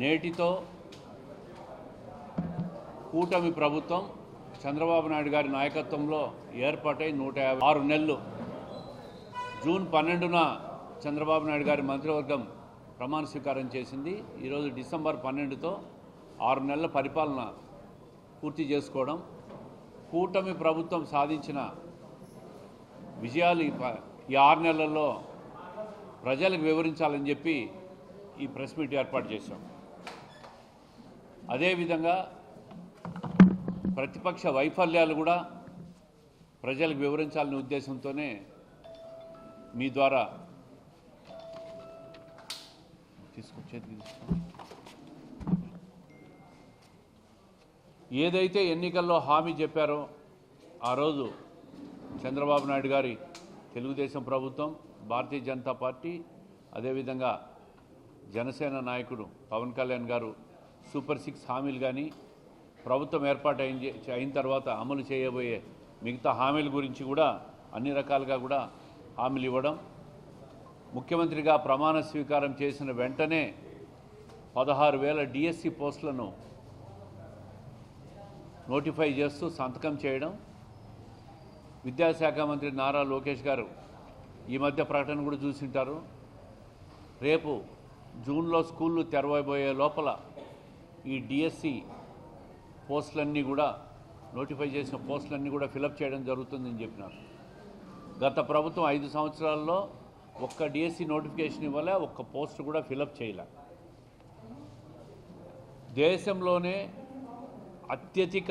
నేటితో కూటమి ప్రభుత్వం చంద్రబాబు నాయుడు గారి నాయకత్వంలో ఏర్పాటై నూట ఆరు నెలలు. జూన్ పన్నెండున చంద్రబాబు నాయుడు గారి మంత్రివర్గం ప్రమాణ స్వీకారం చేసింది. ఈరోజు డిసెంబర్ పన్నెండుతో ఆరు నెలల పరిపాలన పూర్తి చేసుకోవడం. కూటమి ప్రభుత్వం సాధించిన విజయాలు ఈ ఈ ఆరు నెలల్లో ప్రజలకు వివరించాలని చెప్పి ఈ ప్రెస్ మీట్ ఏర్పాటు చేశాం. అదేవిధంగా ప్రతిపక్ష వైఫల్యాలు కూడా ప్రజలకు వివరించాలనే ఉద్దేశంతోనే మీ ద్వారా తీసుకొచ్చేది ఏదైతే ఎన్నికల్లో హామీ చెప్పారో ఆ రోజు చంద్రబాబు నాయుడు గారి తెలుగుదేశం ప్రభుత్వం భారతీయ జనతా పార్టీ అదేవిధంగా జనసేన నాయకుడు పవన్ కళ్యాణ్ గారు సూపర్ సిక్స్ హామీలు కానీ ప్రభుత్వం ఏర్పాటు అయిన అయిన తర్వాత అమలు చేయబోయే మిగతా హామీల గురించి కూడా అన్ని రకాలుగా కూడా హామీలు ఇవ్వడం ముఖ్యమంత్రిగా ప్రమాణ స్వీకారం చేసిన వెంటనే పదహారు వేల డిఎస్సి పోస్టులను నోటిఫై చేస్తూ సంతకం చేయడం విద్యాశాఖ మంత్రి నారా లోకేష్ గారు ఈ మధ్య ప్రకటన కూడా చూసింటారు. రేపు జూన్లో స్కూళ్ళు తెరవబోయే లోపల ఈ డిఎస్సి పోస్టులన్నీ కూడా నోటిఫై చేసిన పోస్టులన్నీ కూడా ఫిలప్ చేయడం జరుగుతుందని చెప్పినారు. గత ప్రభుత్వం ఐదు సంవత్సరాల్లో ఒక్క డిఎస్సి నోటిఫికేషన్ ఇవ్వలే ఒక్క పోస్ట్ కూడా ఫిలప్ చేయలే. దేశంలోనే అత్యధిక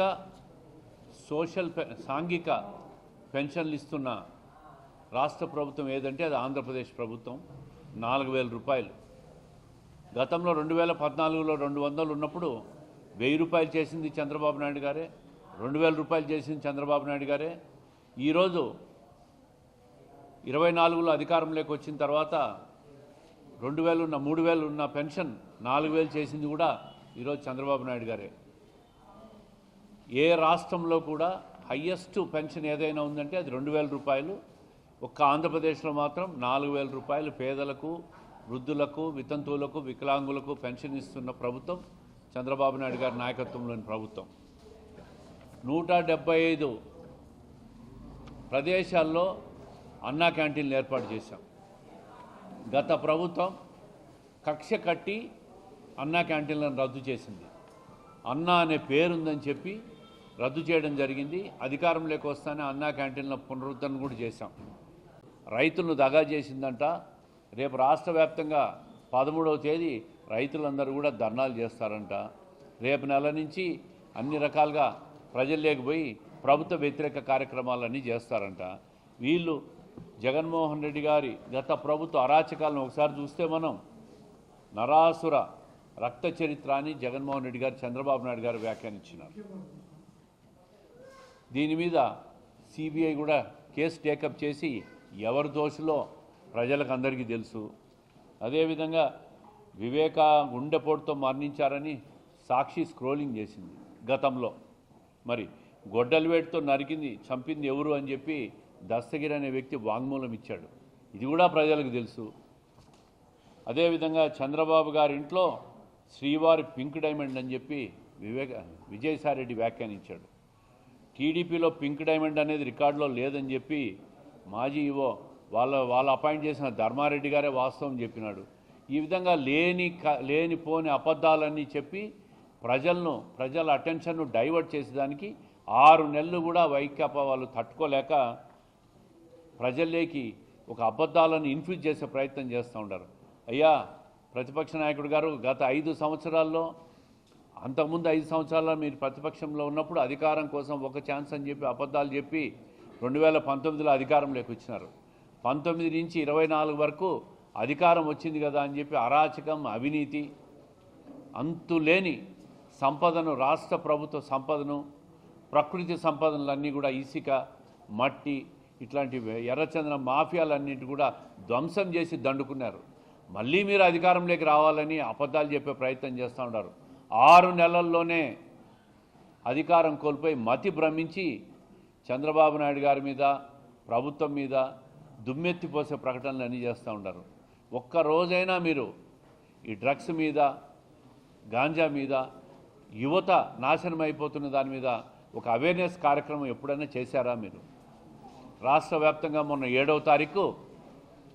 సోషల్ సాంఘిక పెన్షన్లు ఇస్తున్న రాష్ట్ర ప్రభుత్వం ఏదంటే అది ఆంధ్రప్రదేశ్ ప్రభుత్వం. నాలుగు వేల రూపాయలు. గతంలో రెండు వేల పద్నాలుగులో రెండు వందలు ఉన్నప్పుడు వెయ్యి రూపాయలు చేసింది చంద్రబాబు నాయుడు గారే రెండు వేల రూపాయలు చేసింది చంద్రబాబు నాయుడు గారే. ఈరోజు ఇరవై నాలుగులో అధికారంలోకి వచ్చిన తర్వాత రెండు వేలు ఉన్న మూడు వేలు ఉన్న పెన్షన్ నాలుగు వేలు చేసింది కూడా ఈరోజు చంద్రబాబు నాయుడు గారే. ఏ రాష్ట్రంలో కూడా హయ్యెస్ట్ పెన్షన్ ఏదైనా ఉందంటే అది రెండు వేల రూపాయలు. ఒక్క ఆంధ్రప్రదేశ్లో మాత్రం నాలుగు వేల రూపాయలు పేదలకు వృద్ధులకు వితంతువులకు వికలాంగులకు పెన్షన్ ఇస్తున్న ప్రభుత్వం చంద్రబాబు నాయుడు గారి నాయకత్వంలోని ప్రభుత్వం. నూట డెబ్బై ఐదు ప్రదేశాల్లో అన్నా క్యాంటీన్లు ఏర్పాటు చేశాం. గత ప్రభుత్వం కక్ష కట్టి అన్నా క్యాంటీన్లను రద్దు చేసింది. అన్నా అనే పేరుందని చెప్పి రద్దు చేయడం జరిగింది. అధికారంలోకి వస్తానే అన్నా క్యాంటీన్ల పునరుద్ధరణ కూడా చేశాం. రైతులను దగా చేసిందంట. రేపు రాష్ట్ర వ్యాప్తంగా పదమూడవ తేదీ రైతులందరూ కూడా ధర్నాలు చేస్తారంట. రేపు నెల నుంచి అన్ని రకాలుగా ప్రజల్లోకి పోయి ప్రభుత్వ వ్యతిరేక కార్యక్రమాలన్నీ చేస్తారంట. వీళ్ళు జగన్మోహన్ రెడ్డి గారి గత ప్రభుత్వ అరాచకాలను ఒకసారి చూస్తే మనం నరాసుర రక్త చరిత్ర అని జగన్మోహన్ రెడ్డి గారు చంద్రబాబు నాయుడు గారు వ్యాఖ్యానించినారు. దీని మీద సిబిఐ కూడా కేసు టేకప్ చేసి ఎవరు దోషులో ప్రజలకు అందరికీ తెలుసు అదేవిధంగా వివేక గుండెపోటుతో మరణించారని సాక్షి స్క్రోలింగ్ చేసింది గతంలో. మరి గొడ్డలివేటుతో నరికింది చంపింది ఎవరు అని చెప్పి దస్తగిరి అనే వ్యక్తి వాంగ్మూలం ఇచ్చాడు. ఇది కూడా ప్రజలకు తెలుసు. అదేవిధంగా చంద్రబాబు గారి ఇంట్లో శ్రీవారి పింక్ డైమండ్ అని చెప్పి వివేక విజయసాయిరెడ్డి వ్యాఖ్యానించాడు. టీడీపీలో పింక్ డైమండ్ అనేది రికార్డులో లేదని చెప్పి మాజీ ఇవో వాళ్ళ వాళ్ళు అపాయింట్ చేసిన ధర్మారెడ్డి గారే వాస్తవం చెప్పినాడు. ఈ విధంగా లేని క- లేని పోని అబద్ధాలన్నీ చెప్పి ప్రజలను ప్రజల అటెన్షన్ను డైవర్ట్ చేసేదానికి ఆరు నెలలు కూడా వైకాపా వాళ్ళు తట్టుకోలేక ప్రజల్లోకి ఒక అబద్ధాలను ఇన్ఫ్యూజ్ చేసే ప్రయత్నం చేస్తూ ఉంటారు అయ్యా ప్రతిపక్ష నాయకుడు గారు గత ఐదు సంవత్సరాల్లో అంతకుముందు ఐదు సంవత్సరాల్లో మీరు ప్రతిపక్షంలో ఉన్నప్పుడు అధికారం కోసం ఒక ఛాన్స్ అని చెప్పి అబద్ధాలు చెప్పి రెండు వేల పంతొమ్మిదిలో అధికారంలోకి వచ్చినారు. పంతొమ్మిది నుంచి ఇరవై నాలుగు వరకు అధికారం వచ్చింది కదా అని చెప్పి అరాచకం అవినీతి అంతులేని సంపదను రాష్ట్ర ప్రభుత్వ సంపదను ప్రకృతి సంపదలన్నీ కూడా ఇసుక మట్టి ఇట్లాంటి ఎర్రచందన మాఫియాలన్నింటి కూడా ధ్వంసం చేసి దండుకున్నారు. మళ్ళీ మీరు అధికారంలోకి రావాలని అబద్ధాలు చెప్పే ప్రయత్నం చేస్తూ ఉన్నారు. ఆరు నెలల్లోనే అధికారం కోల్పోయి మతి భ్రమించి చంద్రబాబు నాయుడు గారి మీద ప్రభుత్వం మీద దుమ్మెత్తిపోసే ప్రకటనలు అన్నీ చేస్తూ ఉంటారు ఒక్క రోజైనా మీరు ఈ డ్రగ్స్ మీద గాంజా మీద యువత నాశనం అయిపోతున్న దాని మీద ఒక అవేర్నెస్ కార్యక్రమం ఎప్పుడైనా చేశారా మీరు? రాష్ట్ర వ్యాప్తంగా మొన్న ఏడవ తారీఖు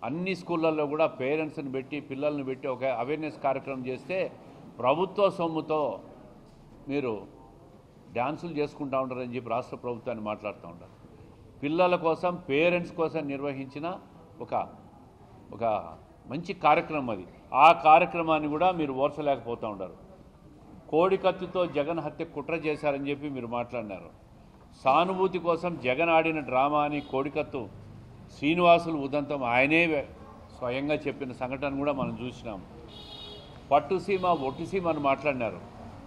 అన్ని స్కూళ్ళల్లో కూడా పేరెంట్స్ని పెట్టి పిల్లల్ని పెట్టి ఒక అవేర్నెస్ కార్యక్రమం చేస్తే ప్రభుత్వ సొమ్ముతో మీరు డ్యాన్సులు చేసుకుంటా ఉంటారని చెప్పి రాష్ట్ర ప్రభుత్వాన్ని మాట్లాడుతూ ఉంటారు పిల్లల కోసం పేరెంట్స్ కోసం నిర్వహించిన ఒక ఒక మంచి కార్యక్రమం అది. ఆ కార్యక్రమాన్ని కూడా మీరు ఓర్చలేకపోతూ ఉంటారు కోడి కత్తితో జగన్ హత్య కుట్ర చేశారని చెప్పి మీరు మాట్లాడినారు. సానుభూతి కోసం జగన్ ఆడిన డ్రామా అని కోడికత్తు శ్రీనివాసులు ఉదంతం ఆయనే స్వయంగా చెప్పిన సంఘటన కూడా మనం చూసినాం. పట్టుసీమ ఒట్టుసీమ అని మాట్లాడినారు.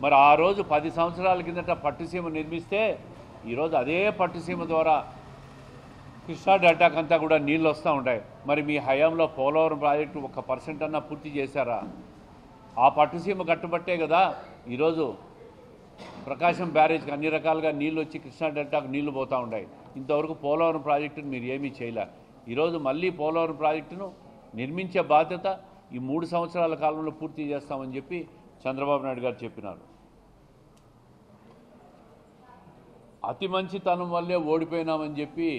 మరి ఆ రోజు పది సంవత్సరాల కిందట పట్టుసీమ నిర్మిస్తే ఈరోజు అదే పట్టుసీమ ద్వారా కృష్ణా డెల్టాకంతా కూడా నీళ్ళు వస్తూ ఉంటాయి. మరి మీ హయాంలో పోలవరం ప్రాజెక్టు ఒక పర్సెంట్ అన్నా పూర్తి చేశారా? ఆ పట్టుసీమ కట్టుబట్టే కదా ఈరోజు ప్రకాశం బ్యారేజ్కి అన్ని రకాలుగా నీళ్ళు వచ్చి కృష్ణా డెల్టాకు నీళ్ళు పోతూ ఉంటాయి. ఇంతవరకు పోలవరం ప్రాజెక్టును మీరు ఏమీ చేయలే. ఈరోజు మళ్ళీ పోలవరం ప్రాజెక్టును నిర్మించే బాధ్యత ఈ మూడు సంవత్సరాల కాలంలో పూర్తి చేస్తామని చెప్పి చంద్రబాబు నాయుడు గారు చెప్పినారు. అతి మంచితనం వల్లే ఓడిపోయినామని చెప్పి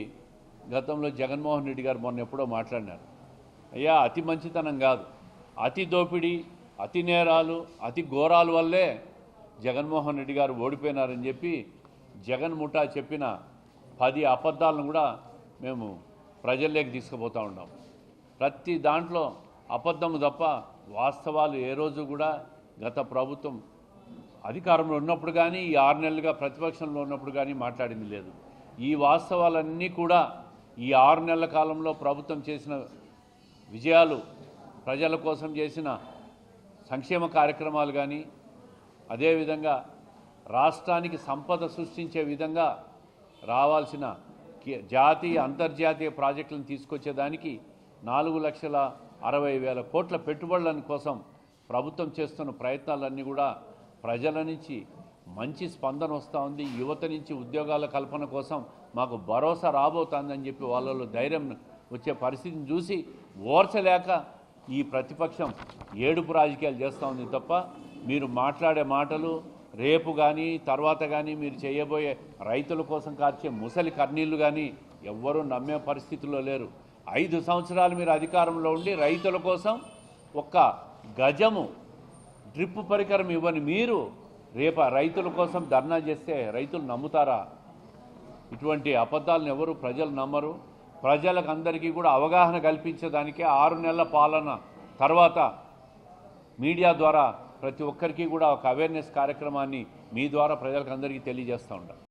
గతంలో జగన్మోహన్ రెడ్డి గారు మొన్న ఎప్పుడో మాట్లాడినారు. అయ్యా అతి మంచితనం కాదు. అతి దోపిడీ అతి నేరాలు అతి ఘోరాల వల్లే జగన్మోహన్ రెడ్డి గారు ఓడిపోయినారని చెప్పి జగన్ ముఠా చెప్పిన పది అబద్ధాలను కూడా మేము ప్రజల్లోకి తీసుకుపోతూ ఉన్నాం. ప్రతి దాంట్లో అబద్ధము తప్ప వాస్తవాలు ఏ రోజు కూడా గత ప్రభుత్వం అధికారంలో ఉన్నప్పుడు కానీ ఈ ఆరు నెలలుగా ప్రతిపక్షంలో ఉన్నప్పుడు కానీ మాట్లాడింది లేదు. ఈ వాస్తవాలన్నీ కూడా ఈ ఆరు నెలల కాలంలో ప్రభుత్వం చేసిన విజయాలు ప్రజల కోసం చేసిన సంక్షేమ కార్యక్రమాలు కానీ అదేవిధంగా రాష్ట్రానికి సంపద సృష్టించే విధంగా రావాల్సిన జాతీయ అంతర్జాతీయ ప్రాజెక్టులను తీసుకొచ్చేదానికి నాలుగు లక్షల అరవై వేల కోట్ల పెట్టుబడుల కోసం ప్రభుత్వం చేస్తున్న ప్రయత్నాలన్నీ కూడా ప్రజల నుంచి మంచి స్పందన వస్తూ ఉంది. యువత నుంచి ఉద్యోగాల కల్పన కోసం మాకు భరోసా రాబోతోందని చెప్పి వాళ్ళలో ధైర్యం వచ్చే పరిస్థితిని చూసి ఓర్చలేక ఈ ప్రతిపక్షం ఏడుపు రాజకీయాలు చేస్తూ ఉంది తప్ప మీరు మాట్లాడే మాటలు రేపు కానీ తర్వాత కానీ మీరు చేయబోయే రైతుల కోసం కార్చే ముసలి కన్నీళ్ళు కానీ ఎవ్వరూ నమ్మే పరిస్థితిలో లేరు. ఐదు సంవత్సరాలు మీరు అధికారంలో ఉండి రైతుల కోసం ఒక్క గజము డ్రిప్ పరికరం ఇవ్వని మీరు రేపు రైతుల కోసం ధర్నా చేస్తే రైతులు నమ్ముతారా? ఇటువంటి అబద్ధాలను ఎవరు ప్రజలు నమ్మరు. ప్రజలకు అందరికీ కూడా అవగాహన కల్పించడానికే ఆరు నెలల పాలన తర్వాత మీడియా ద్వారా ప్రతి ఒక్కరికి కూడా ఒక అవేర్నెస్ కార్యక్రమాన్ని మీ ద్వారా ప్రజలకు అందరికీ తెలియజేస్తూ ఉంటారు